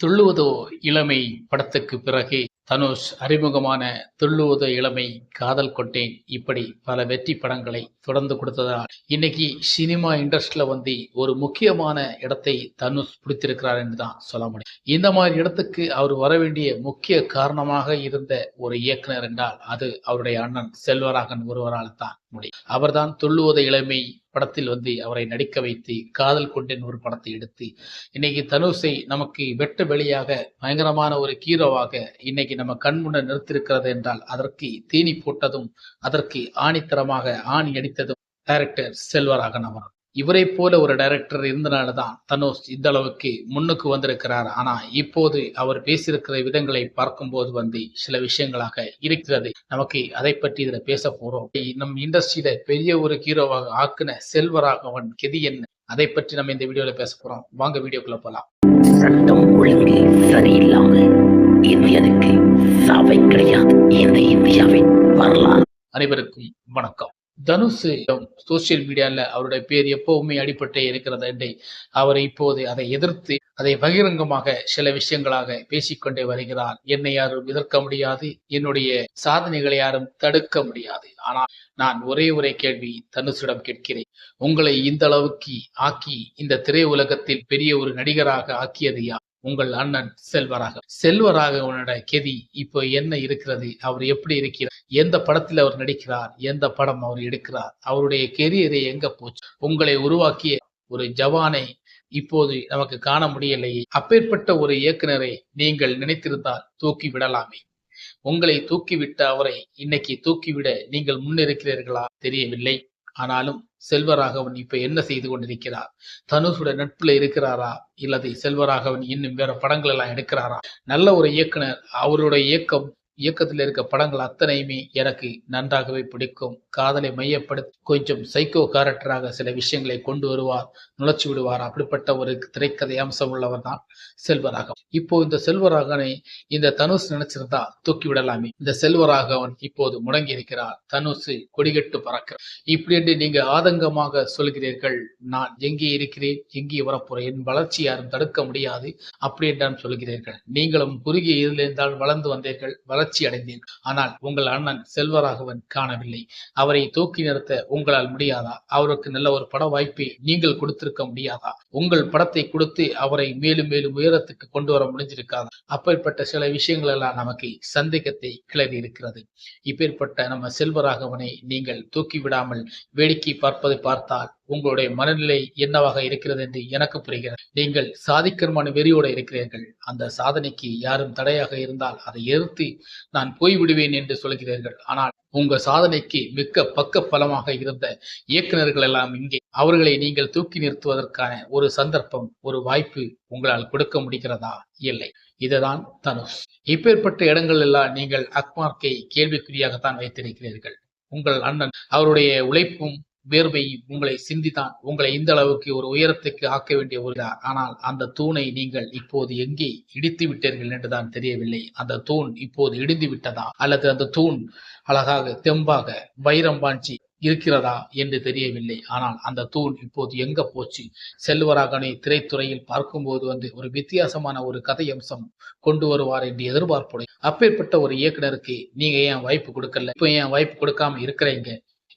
துள்ளுவதோ இளமை படத்துக்கு பிறகு தனுஷ் அறிமுகமான துள்ளுவதோ இளமை காதல் கொண்டேன் இப்படி பல வெற்றி படங்களை தொடர்ந்து கொடுத்ததால் இன்னைக்கு சினிமா இண்டஸ்ட்ரியில வந்து ஒரு முக்கியமான இடத்தை தனுஷ் பிடித்திருக்கிறார் என்று தான் சொல்ல முடியும். இந்த மாதிரி இடத்துக்கு அவர் வர வேண்டிய முக்கிய காரணமாக இருந்த ஒரு இயக்குனர் என்றால் அது அவருடைய அண்ணன் செல்வராகன் ஒருவரால் தான் முடியும். அவர்தான் துள்ளுவத இளமை படத்தில் வந்து அவரை நடிக்க வைத்து காதல் கொண்டேன் ஒரு படத்தை எடுத்து. இன்னைக்கு தனுஷை நமக்கு வெட்ட வெளியாக பயங்கரமான ஒரு ஹீரோவாக இன்னைக்கு நம்ம கண்முன்ன நிறுத்திருக்கிறது என்றால் அதற்கு தீனி போட்டதும் அதற்கு ஆணித்தரமாக ஆணி அடித்ததும் டைரக்டர் செல்வராகன் அவர் இவரை போல ஒரு டைரக்டர் இருந்தனால தான் தனுஷ் இந்த அளவுக்கு முன்னுக்கு வந்திருக்கிறார். ஆனா இப்போது அவர் பேசியிருக்கிற விதங்களை பார்க்கும்போது வந்து சில விஷயங்களாக இருக்கிறது. நமக்கு அதை பற்றி இதுல பேச போறோம். நம் இண்டஸ்ட்ரியில பெரிய ஒரு ஹீரோவாக ஆக்குன செல்வராகவன் கெதி என்ன அதை பற்றி நம்ம இந்த வீடியோல பேச போறோம். வாங்க வீடியோக்குள்ள போலாம். சட்டம் ஒழுங்கு சரியில்லாம இந்தியனுக்கு சாவை கிடையாது. இந்த இந்தியாவின் வரலாறு. அனைவருக்கும் வணக்கம். தனுஷ் சோசியல் மீடியாவில் அவருடைய பேர் எப்பவுமே அடிபட்டே இருக்கிறது என்று அவர் இப்போது அதை எதிர்த்து அதை பகிரங்கமாக சில விஷயங்களாக பேசிக்கொண்டே வருகிறார். என்னை யாரும் எதிர்க்க முடியாது. என்னுடைய சாதனைகளை யாரும் தடுக்க முடியாது. ஆனால் நான் ஒரே ஒரே கேள்வி தனுஷிடம் கேட்கிறேன். உங்களை இந்த அளவுக்கு ஆக்கி இந்த திரையுலகத்தில் பெரிய ஒரு நடிகராக ஆக்கியது யார்? உங்கள் அண்ணன் செல்வராக செல்வராகவனோட கெதி இப்போ என்ன இருக்கிறது? அவர் எப்படி இருக்கிறார்? எந்த படத்தில் அவர் நடிக்கிறார்? எந்த படம் அவர் எடுக்கிறார்? அவருடைய கெரியரை எங்க போச்சு? உங்களை உருவாக்கிய ஒரு ஜவானை இப்போது நமக்கு காண முடியலையே. அப்பேற்பட்ட ஒரு இயக்குனரை நீங்கள் நினைத்திருந்தால் தூக்கி விடலாமே. உங்களை தூக்கிவிட்ட அவரை இன்னைக்கு தூக்கிவிட நீங்கள் முன்னிருக்கிறீர்களா? தெரியவில்லை. ஆனாலும் செல்வராகவன் இப்ப என்ன செய்து கொண்டிருக்கிறார்? தனுஷோட நட்புல இருக்கிறாரா? இல்லது செல்வராகவன் இன்னும் வேற படங்கள் எல்லாம் எடுக்கிறாரா? நல்ல ஒரு இயக்குனர் அவருடைய இயக்கம் இயக்கத்தில் இருக்க படங்கள் அத்தனையுமே எனக்கு நன்றாகவே பிடிக்கும். காதலை மையப்படுத்தி கொஞ்சம் சைக்கோ கேரக்டராக சில விஷயங்களை கொண்டு வருவார் நுழைச்சி விடுவார். அப்படிப்பட்ட ஒரு திரைக்கதை அம்சம் உள்ளவர் தான் செல்வராகவன். இப்போ இந்த செல்வராகவனை இந்த தனுஷ் நினைச்சிருந்தா தூக்கி விடலாமே. இந்த செல்வராகவன் இப்போது முடங்கி இருக்கிறார். தனுஷ் கொடிகட்டு பறக்கிறார். இப்படி என்று நீங்க ஆதங்கமாக சொல்கிறீர்கள் நான் எங்கே இருக்கிறேன் எங்கே வரப்போறேன் என் வளர்ச்சி யாரும் தடுக்க முடியாது அப்படி என்றான் சொல்கிறீர்கள். நீங்களும் குறுகிய இதில் இருந்தால் வளர்ந்து வந்தீர்கள் வளர்ச்சி அடைந்தீர்கள் ஆனால் உங்கள் அண்ணன் செல்வராகவன் காணவில்லை. அவரை தூக்கி நிறுத்த உங்களால் முடியாதா? அவருக்கு நல்ல ஒரு பட வாய்ப்பை நீங்கள் கொடுத்திருக்க முடியாதா? உங்கள் படத்தை கொடுத்து அவரை மேலும் மேலும் உயரத்துக்கு கொண்டு வர முடிஞ்சிருக்காது? அப்பேற்பட்ட சில விஷயங்கள் எல்லாம் நமக்கு சந்தேகத்தை கிளறி இருக்கிறது. இப்பேற்பட்ட நம்ம செல்வராகவனை நீங்கள் தூக்கி விடாமல் வேடிக்கை பார்ப்பதை பார்த்தால் உங்களுடைய மனநிலை என்னவாக இருக்கிறது என்று எனக்கு புரிகிறது. நீங்கள் சாதிக்கர்மான வெறியோடு இருக்கிறீர்கள். அந்த சாதனைக்கு யாரும் தடையாக இருந்தால் அதை எதிர்த்து நான் போய்விடுவேன் என்று சொல்கிறீர்கள். ஆனால் உங்க சாதனைக்கு மிக்க பக்க பலமாக இருந்த இயக்குநர்கள் எல்லாம் இங்கே. அவர்களை நீங்கள் தூக்கி நிறுத்துவதற்கான ஒரு சந்தர்ப்பம் ஒரு வாய்ப்பு உங்களால் கொடுக்க முடிகிறதா? இல்லை. இதுதான் தனுஷ். இப்பேற்பட்ட இடங்கள் எல்லாம் நீங்கள் அக்மார்க்கை கேள்விக்குறியாகத்தான் வைத்திருக்கிறீர்கள். உங்கள் அண்ணன் அவருடைய உழைப்பும் வேர்வை உங்களை சிந்தித்தான். உங்களை இந்த அளவுக்கு ஒரு உயரத்துக்கு ஆக்க வேண்டிய ஒரு ஆனால் அந்த தூணை நீங்கள் இப்போது எங்கே இடித்து விட்டீர்கள் என்றுதான் தெரியவில்லை. அந்த தூண் இப்போது இடிந்து விட்டதா? அல்லது அந்த தூண் அழகாக தெம்பாக வைரம் பாஞ்சி இருக்கிறதா என்று தெரியவில்லை. ஆனால் அந்த தூண் இப்போது எங்க போச்சு? செல்வராகனை திரைத்துறையில் பார்க்கும்போது வந்து ஒரு வித்தியாசமான ஒரு கதை அம்சம் கொண்டு வருவார் என்று எதிர்பார்ப்புடைய அப்பேற்பட்ட ஒரு இயக்குனருக்கு நீங்க ஏன் வாய்ப்பு கொடுக்கல? இப்ப ஏன் வாய்ப்பு கொடுக்காம இருக்கிறீங்க?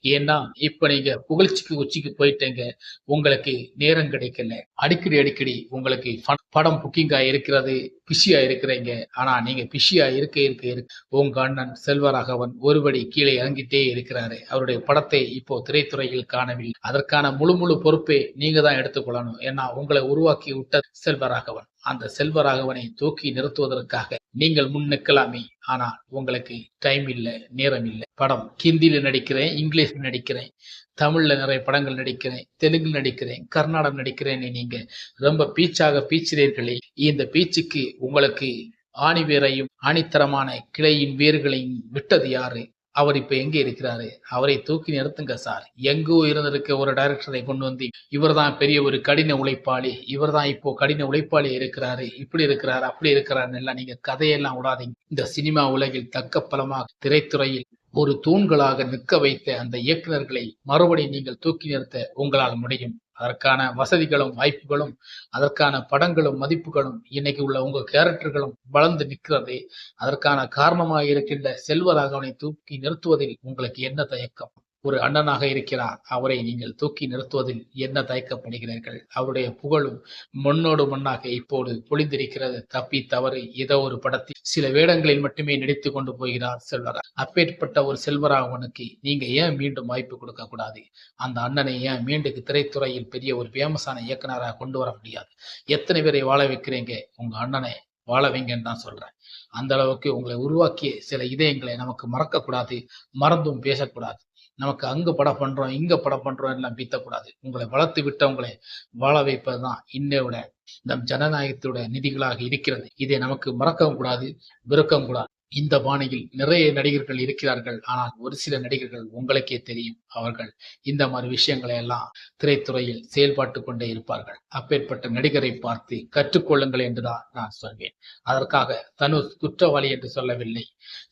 ஏன்னா இப்ப நீங்க புகழ்ச்சிக்கு உச்சிக்கு போயிட்டேங்க உங்களுக்கு நேரம் கிடைக்கல. அடிக்கடி அடிக்கடி உங்களுக்கு படம் புக்கிங்கா இருக்கிறது பிஷியா இருக்கிறீங்க. ஆனா நீங்க பிஷியா இருக்க இருக்க இருக்க உங்க அண்ணன் செல்வராகவன் ஒருபடி கீழே இறங்கிட்டே இருக்கிறாரு. அவருடைய படத்தை இப்போ திரைத்துறையில் காணவில்லை. அதற்கான முழு முழு பொறுப்பை நீங்க தான் எடுத்துக்கொள்ளணும். ஏன்னா உங்களை உருவாக்கி விட்ட செல்வராகவன். அந்த செல்வராகவனை தூக்கி நிறுத்துவதற்காக நீங்கள் முன் நிற்கலாமே. ஆனால் உங்களுக்கு டைம் இல்லை நேரம் இல்லை. படம் ஹிந்தியில நடிக்கிறேன் இங்கிலீஷ்ல நடிக்கிறேன் தமிழ்ல நிறைய படங்கள் நடிக்கிறேன் தெலுங்கு நடிக்கிறேன் கர்நாடகம் நடிக்கிறேன் நீங்க ரொம்ப பீச்சாக பீச்சிறீர்களே இந்த பீச்சுக்கு உங்களுக்கு ஆணி வேரையும் ஆணித்தரமான கிளையின் வேர்களையும் விட்டது யாரு? அவர் இப்ப எங்க இருக்கிறாரு? அவரை தூக்கி நிறுத்துங்க சார். எங்கோ இருந்திருக்க ஒரு டைரக்டரை கொண்டு வந்து? இவர் தான் பெரிய ஒரு கடின உழைப்பாளி. இவர் தான் இப்போ கடின உழைப்பாளி இருக்கிறாரு. இப்படி இருக்கிறாரு அப்படி இருக்கிறாருன்னு எல்லாம் நீங்க கதையெல்லாம் விடாதீங்க. இந்த சினிமா உலகில் தக்க பலமாக திரைத்துறையில் ஒரு தூண்களாக நிற்க வைத்த அந்த இயக்குநர்களை மறுபடியும் நீங்கள் தூக்கி நிறுத்த உங்களால் முடியும். அதற்கான வசதிகளும் வாய்ப்புகளும் அதற்கான படங்களும் மதிப்புகளும் இன்னைக்கு உள்ள உங்க கேரக்டர்களும் வளர்ந்து நிற்கிறது. அதற்கான காரணமாக இருக்கின்ற செல்வராகவனை தூக்கி நிறுத்துவதில் உங்களுக்கு என்ன தயக்கம்? ஒரு அண்ணனாக இருக்கிறார். அவரை நீங்கள் தூக்கி நிறுத்துவதில் என்ன தயக்கப்படுகிறீர்கள்? அவருடைய புகழும் மண்ணோடு மண்ணாக இப்போது பொழிந்திருக்கிறது. தப்பி தவறு ஏதோ ஒரு படத்தில் சில வேடங்களில் மட்டுமே நடித்து கொண்டு போகிறார் செல்வரா அப்பேற்பட்ட ஒரு செல்வராகவனுக்கு நீங்க ஏன் மீண்டும் வாய்ப்பு கொடுக்க கூடாது? அந்த அண்ணனை ஏன் மீண்டும் திரைத்துறையில் பெரிய ஒரு ஃபேமஸான இயக்குனராக கொண்டு வர முடியாது? எத்தனை பேரை வாழ வைக்கிறீங்க? உங்க அண்ணனை வாழ வைங்கன்னு தான் சொல்றேன். அந்த அளவுக்கு உங்களை உருவாக்கிய சில இதயங்களை நமக்கு மறக்கக்கூடாது மறந்தும் பேசக்கூடாது. நமக்கு அங்கு படம் பண்றோம் இங்க படம் பண்றோம் எல்லாம் பீத்தக்கூடாது. உங்களை வளர்த்து விட்டவங்களை வாழ வைப்பதுதான் இன்னையோட நம் ஜனநாயகத்தோட நிதிகளாக இருக்கிறது. இதை நமக்கு மறக்கவும் கூடாது விருக்கவும் கூடாது. இந்த பாணியில் நிறைய நடிகர்கள் இருக்கிறார்கள். ஆனால் ஒரு சில நடிகர்கள் உங்களுக்கே தெரியும். அவர்கள் இந்த மாதிரி விஷயங்களை எல்லாம் திரைத்துறையில் செயல்பாட்டு கொண்டே இருப்பார்கள். அப்பேற்பட்ட நடிகரை பார்த்து கற்றுக்கொள்ளுங்கள் என்றுதான் நான் சொல்வேன். அதற்காக தனுஷ் குற்றவாளி என்று சொல்லவில்லை.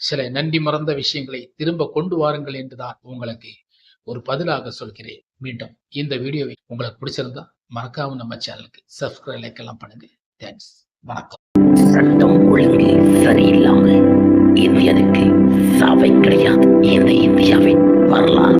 சில நன்றி மறந்த விஷயங்களை திரும்ப கொண்டு வாருங்கள் என்றுதான் உங்களுக்கு ஒரு பதிலாக சொல்கிறேன். மீண்டும் இந்த வீடியோவை உங்களுக்கு பிடிச்சிருந்தா மறக்காம நம்ம சேனலுக்கு சப்ஸ்கிரைப் லைக் எல்லாம் பண்ணுங்க. தேங்க்ஸ் வணக்கம். சட்டம் ஒழுங்கு இந்தியனுக்கு சாவை கிடையாது. இந்த இந்தியாவின் வரலாறு.